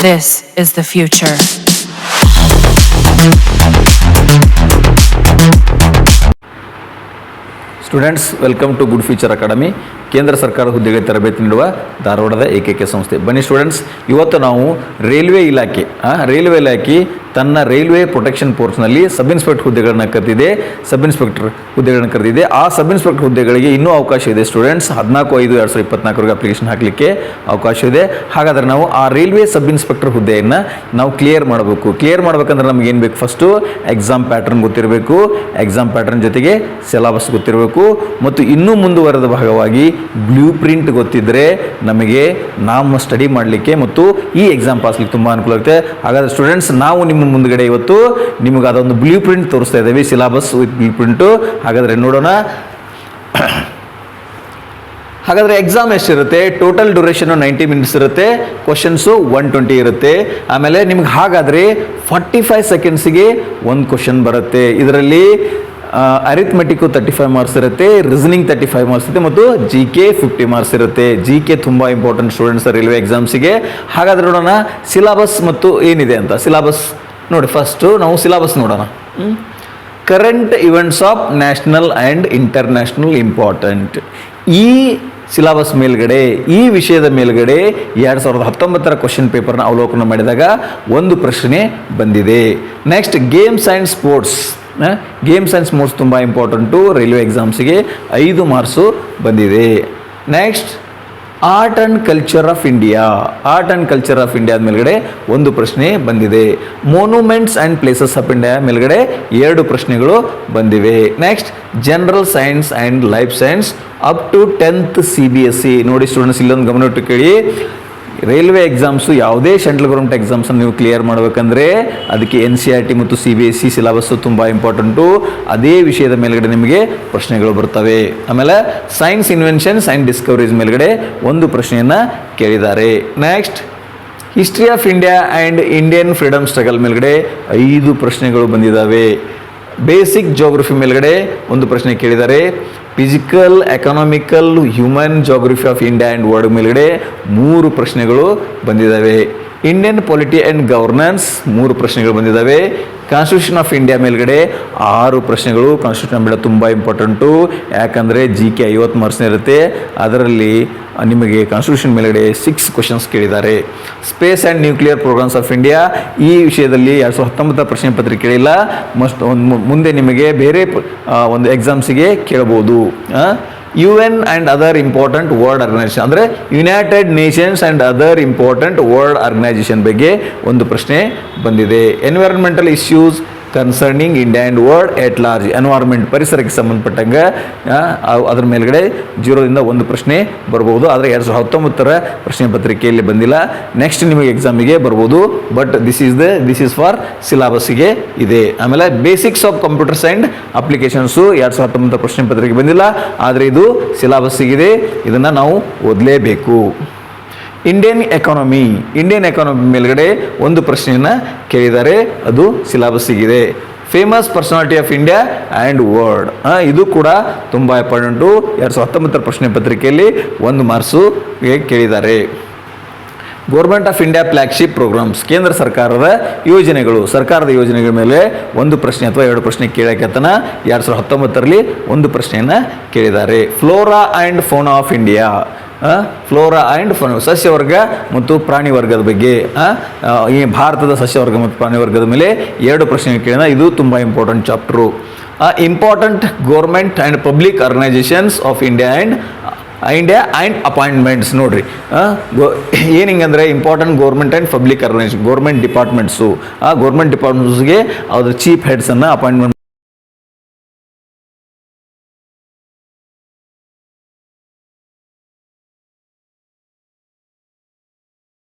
This is the future. Students welcome to good future academy ಕೇಂದ್ರ ಸರ್ಕಾರ ಹುದ್ದೆಗೆ ತರಬೇತಿ ನೀಡುವ ಧಾರವಾಡದ ಏಕೈಕ ಸಂಸ್ಥೆ ಬನ್ನಿ ಸ್ಟೂಡೆಂಟ್ಸ್ ಇವತ್ತು ನಾವು ರೈಲ್ವೆ ಇಲಾಖೆ ರೈಲ್ವೆ ಇಲಾಖೆ ತನ್ನ ರೈಲ್ವೆ ಪ್ರೊಟೆಕ್ಷನ್ ಫೋರ್ಸ್ನಲ್ಲಿ ಸಬ್ ಇನ್ಸ್ಪೆಕ್ಟರ್ ಹುದ್ದೆಗಳನ್ನು ಕರೆದಿದೆ. ಸಬ್ ಇನ್ಸ್ಪೆಕ್ಟರ್ ಹುದ್ದೆಗಳನ್ನು ಕರೆದಿದೆ. ಆ ಸಬ್ ಇನ್ಸ್ಪೆಕ್ಟರ್ ಹುದ್ದೆಗಳಿಗೆ ಇನ್ನೂ ಅವಕಾಶ ಇದೆ ಸ್ಟೂಡೆಂಟ್ಸ್. ಹದಿನಾಲ್ಕು ಐದು ಎರಡು ಸಾವಿರದ ಇಪ್ಪತ್ನಾಲ್ಕರಿಗೆ ಅಪ್ಲಿಕೇಶನ್ ಹಾಕಲಿಕ್ಕೆ ಅವಕಾಶ ಇದೆ. ಹಾಗಾದರೆ ನಾವು ಆ ರೈಲ್ವೆ ಸಬ್ ಇನ್ಸ್ಪೆಕ್ಟರ್ ಹುದ್ದೆಯನ್ನು ನಾವು ಕ್ಲಿಯರ್ ಮಾಡಬೇಕು. ಕ್ಲಿಯರ್ ಮಾಡಬೇಕಂದ್ರೆ ನಮ್ಗೆ ಏನು ಬೇಕು? ಫಸ್ಟು ಎಕ್ಸಾಮ್ ಪ್ಯಾಟರ್ನ್ ಗೊತ್ತಿರಬೇಕು. ಎಕ್ಸಾಮ್ ಪ್ಯಾಟರ್ನ್ ಜೊತೆಗೆ ಸಿಲಾಬಸ್ ಗೊತ್ತಿರಬೇಕು. ಮತ್ತು ಇನ್ನೂ ಮುಂದುವರೆದ ಭಾಗವಾಗಿ ಬ್ಲೂ ಪ್ರಿಂಟ್ ಗೊತ್ತಿದ್ದರೆ ನಮಗೆ ನಾವು ಸ್ಟಡಿ ಮಾಡಲಿಕ್ಕೆ ಮತ್ತು ಈ ಎಕ್ಸಾಮ್ ಪಾಸ್ಲಿಕ್ಕೆ ತುಂಬ ಅನುಕೂಲ ಆಗುತ್ತೆ. ಹಾಗಾದರೆ ಸ್ಟೂಡೆಂಟ್ಸ್, ನಾವು ನಿಮ್ಮ ಮುಂದ್ಗಡೆ ಇವತ್ತು ನಿಮಗೆ ಅದೊಂದು ಬ್ಲೂ ಪ್ರಿಂಟ್ ತೋರಿಸ್ತಾ ಇದ್ದೇವೆ ಸಿಲಾಬಸ್ ವಿತ್ ಬ್ಲೂ ಪ್ರಿಂಟು ಹಾಗಾದರೆ ನೋಡೋಣ. ಹಾಗಾದರೆ ಎಕ್ಸಾಮ್ ಎಷ್ಟಿರುತ್ತೆ? ಟೋಟಲ್ ಡ್ಯೂರೇಷನು ನೈಂಟಿ ಮಿನಿಟ್ಸ್ ಇರುತ್ತೆ. ಕ್ವಶನ್ಸು ಒನ್ ಟ್ವೆಂಟಿ ಇರುತ್ತೆ. ಆಮೇಲೆ ನಿಮ್ಗೆ ಹಾಗಾದರೆ ಫಾರ್ಟಿ ಫೈವ್ ಸೆಕೆಂಡ್ಸಿಗೆ ಒಂದು ಕ್ವಶನ್ ಬರುತ್ತೆ. ಇದರಲ್ಲಿ ಅರಿಥಮೆಟಿಕ್ಕು ತರ್ಟಿ ಫೈವ್ ಮಾರ್ಕ್ಸ್ ಇರುತ್ತೆ ರೀಸನಿಂಗ್ ತರ್ಟಿ ಫೈವ್ ಮಾರ್ಕ್ಸ್ ಇರುತ್ತೆ ಮತ್ತು ಜಿ ಕೆ ಫಿಫ್ಟಿ ಮಾರ್ಕ್ಸ್ ಇರುತ್ತೆ. ಜಿ ಕೆ ತುಂಬ ಇಂಪಾರ್ಟೆಂಟ್ ಸ್ಟೂಡೆಂಟ್ಸ್ ರೈಲ್ವೆ ಎಕ್ಸಾಮ್ಸಿಗೆ ಹಾಗಾದರೆ ನೋಡೋಣ ಸಿಲಾಬಸ್ ಮತ್ತು ಏನಿದೆ ಅಂತ? ಸಿಲೆಬಸ್ ನೋಡಿ ಫಸ್ಟು ನಾವು ಸಿಲಾಬಸ್ ನೋಡೋಣ? Current events of national and international important ಈ ಸಿಲಾಬಸ್ ಮೇಲ್ಗಡೆ ಈ ವಿಷಯದ ಮೇಲ್ಗಡೆ ಎರಡು ಸಾವಿರದ ಹತ್ತೊಂಬತ್ತರ ಕ್ವಶನ್ ಪೇಪರ್ನ ಅವಲೋಕನ ಮಾಡಿದಾಗ ಒಂದು ಪ್ರಶ್ನೆ ಬಂದಿದೆ. Next games and sports games and sports ತುಂಬ ಇಂಪಾರ್ಟೆಂಟು ರೈಲ್ವೆ ಎಕ್ಸಾಮ್ಸಿಗೆ ಐದು ಮಾರ್ಕ್ಸು ಬಂದಿದೆ. Next art and culture of India art and culture of ಇಂಡಿಯಾದ ಮೇಲ್ಗಡೆ ಒಂದು ಪ್ರಶ್ನೆ ಬಂದಿದೆ. Monuments and places of India ಮೇಲ್ಗಡೆ ಎರಡು ಪ್ರಶ್ನೆಗಳು ಬಂದಿವೆ. Next general science and life science up to tenth C B S C ನೋಡಿ ಸ್ಟೂಡೆಂಟ್ಸ್ ಇಲ್ಲೊಂದು ಗಮನವಿಟ್ಟು ಕೇಳಿ. ರೈಲ್ವೆ ಎಕ್ಸಾಮ್ಸು, ಯಾವುದೇ ಸೆಂಟ್ರಲ್ ಗೌರ್ಮೆಂಟ್ ಎಕ್ಸಾಮ್ಸನ್ನು ನೀವು ಕ್ಲಿಯರ್ ಮಾಡಬೇಕಂದ್ರೆ ಅದಕ್ಕೆ ಎನ್ ಸಿ ಆರ್ ಟಿ ಮತ್ತು C B S C syllabus ತುಂಬ ಇಂಪಾರ್ಟೆಂಟು. ಅದೇ ವಿಷಯದ ಮೇಲ್ಗಡೆ ನಿಮಗೆ ಪ್ರಶ್ನೆಗಳು ಬರ್ತವೆ. ಆಮೇಲೆ ಸೈನ್ಸ್ ಇನ್ವೆನ್ಷನ್ಸ್ ಆ್ಯಂಡ್ ಡಿಸ್ಕವರೀಸ್ ಮೇಲ್ಗಡೆ ಒಂದು ಪ್ರಶ್ನೆಯನ್ನು ಕೇಳಿದ್ದಾರೆ. Next history of India and Indian freedom struggle ಮೇಲ್ಗಡೆ ಐದು ಪ್ರಶ್ನೆಗಳು ಬಂದಿದ್ದಾವೆ. ಬೇಸಿಕ್ ಜೋಗ್ರಫಿ ಮೇಲ್ಗಡೆ ಒಂದು ಪ್ರಶ್ನೆ ಕೇಳಿದ್ದಾರೆ. Physical economical human geography of India and world ಮೇಲ್ಗಡೆ ಮೂರು ಪ್ರಶ್ನೆಗಳು ಬಂದಿದ್ದಾವೆ. ಇಂಡಿಯನ್ ಪೊಲಿಟಿ ಆ್ಯಂಡ್ ಗವರ್ನೆನ್ಸ್ ಮೂರು ಪ್ರಶ್ನೆಗಳು ಬಂದಿದ್ದಾವೆ. ಕಾನ್ಸ್ಟಿಟ್ಯೂಷನ್ ಆಫ್ ಇಂಡಿಯಾ ಮೇಲ್ಗಡೆ ಆರು ಪ್ರಶ್ನೆಗಳು. ಕಾನ್ಸ್ಟಿಟ್ಯೂಷನ್ ಬೇಡ ತುಂಬ ಇಂಪಾರ್ಟೆಂಟು ಯಾಕಂದರೆ ಜಿ ಕೆ ಐವತ್ತು ಮಾರ್ಕ್ಸ್ನ ಇರುತ್ತೆ. ಅದರಲ್ಲಿ ನಿಮಗೆ ಕಾನ್ಸ್ಟಿಟ್ಯೂಷನ್ ಮೇಲೆ ಸಿಕ್ಸ್ ಕ್ವಶನ್ಸ್ ಕೇಳಿದ್ದಾರೆ. Space and nuclear programmes of India ಈ ವಿಷಯದಲ್ಲಿ ಎರಡು ಸಾವಿರದ ಹತ್ತೊಂಬತ್ತರ ಪ್ರಶ್ನೆ ಪತ್ರಿಕೆ ಕೇಳಿಲ್ಲ. ಮಸ್ಟ್ ಒಂದು ಮುಂದೆ ನಿಮಗೆ ಬೇರೆ ಒಂದು ಎಕ್ಸಾಮ್ಸಿಗೆ ಕೇಳಬಹುದು. U N and other important world organisation ಅಂದರೆ United Nations and other important world organisation ಬಗ್ಗೆ ಒಂದು ಪ್ರಶ್ನೆ ಬಂದಿದೆ. Environmental issues concerning India and world at large environment ಪರಿಸರಕ್ಕೆ ಸಂಬಂಧಪಟ್ಟಂಗೆ ಅದರ ಮೇಲ್ಗಡೆ ಜೀರೋದಿಂದ ಒಂದು ಪ್ರಶ್ನೆ ಬರ್ಬೋದು. ಆದರೆ ಎರಡು ಸಾವಿರದ ಹತ್ತೊಂಬತ್ತರ ಪ್ರಶ್ನೆ ಪತ್ರಿಕೆಯಲ್ಲಿ ಬಂದಿಲ್ಲ. ನೆಕ್ಸ್ಟ್ ನಿಮಗೆ ಎಕ್ಸಾಮಿಗೆ ಬರ್ಬೋದು. But this is the this is for ಸಿಲಾಬಸ್ಸಿಗೆ ಇದೆ. ಆಮೇಲೆ basics of computers and applications ಎರಡು ಸಾವಿರದ ಹತ್ತೊಂಬತ್ತರ ಪ್ರಶ್ನೆ ಪತ್ರಿಕೆ ಬಂದಿಲ್ಲ. ಆದರೆ ಇದು ಸಿಲಾಬಸ್ಸಿಗಿದೆ ಇದನ್ನು ನಾವು ಓದಲೇಬೇಕು. ಇಂಡಿಯನ್ ಎಕಾನಮಿ ಇಂಡಿಯನ್ ಎಕಾನಮಿ ಮೇಲ್ಗಡೆ ಒಂದು ಪ್ರಶ್ನೆಯನ್ನು ಕೇಳಿದ್ದಾರೆ. ಅದು ಸಿಲಾಬಸ್ಸಿಗಿದೆ famous personality of India and world ಇದು ಕೂಡ ತುಂಬ ಇಂಪಾರ್ಟೆಂಟು ಎರಡು ಸಾವಿರದ ಹತ್ತೊಂಬತ್ತರ ಪ್ರಶ್ನೆ ಪತ್ರಿಕೆಯಲ್ಲಿ ಒಂದು ಮಾರ್ಸು ಕೇಳಿದ್ದಾರೆ. Government of India flagship programmes ಕೇಂದ್ರ ಸರ್ಕಾರದ ಯೋಜನೆಗಳು. ಸರ್ಕಾರದ ಯೋಜನೆಗಳ ಮೇಲೆ ಒಂದು ಪ್ರಶ್ನೆ ಅಥವಾ ಎರಡು ಪ್ರಶ್ನೆ ಕೇಳಕ್ಕೆತನ ಎರಡು ಸಾವಿರದ ಹತ್ತೊಂಬತ್ತರಲ್ಲಿ ಒಂದು ಪ್ರಶ್ನೆಯನ್ನು ಕೇಳಿದ್ದಾರೆ. Flora and fauna of India flora and fauna ಸಸ್ಯವರ್ಗ ಮತ್ತು ಪ್ರಾಣಿ ವರ್ಗದ ಬಗ್ಗೆ ಈ ಭಾರತದ ಸಸ್ಯವರ್ಗ ಮತ್ತು ಪ್ರಾಣಿ ವರ್ಗದ ಮೇಲೆ ಎರಡು ಪ್ರಶ್ನೆ ಕೇಳಿದ ಇದು ತುಂಬ important chapter important government and public organisations of India and India and appointments ನೋಡಿರಿ. ಏನು ಹಿಂಗಂದ್ರೆ important government and public organisation government departments ಆ ಗೌರ್ಮೆಂಟ್ ಡಿಪಾರ್ಟ್ಮೆಂಟ್ಸ್ಗೆ ಅದ್ರ ಚೀಫ್ ಹೆಡ್ಸನ್ನು ಅಪಾಯಿಂಟ್ಮೆಂಟ್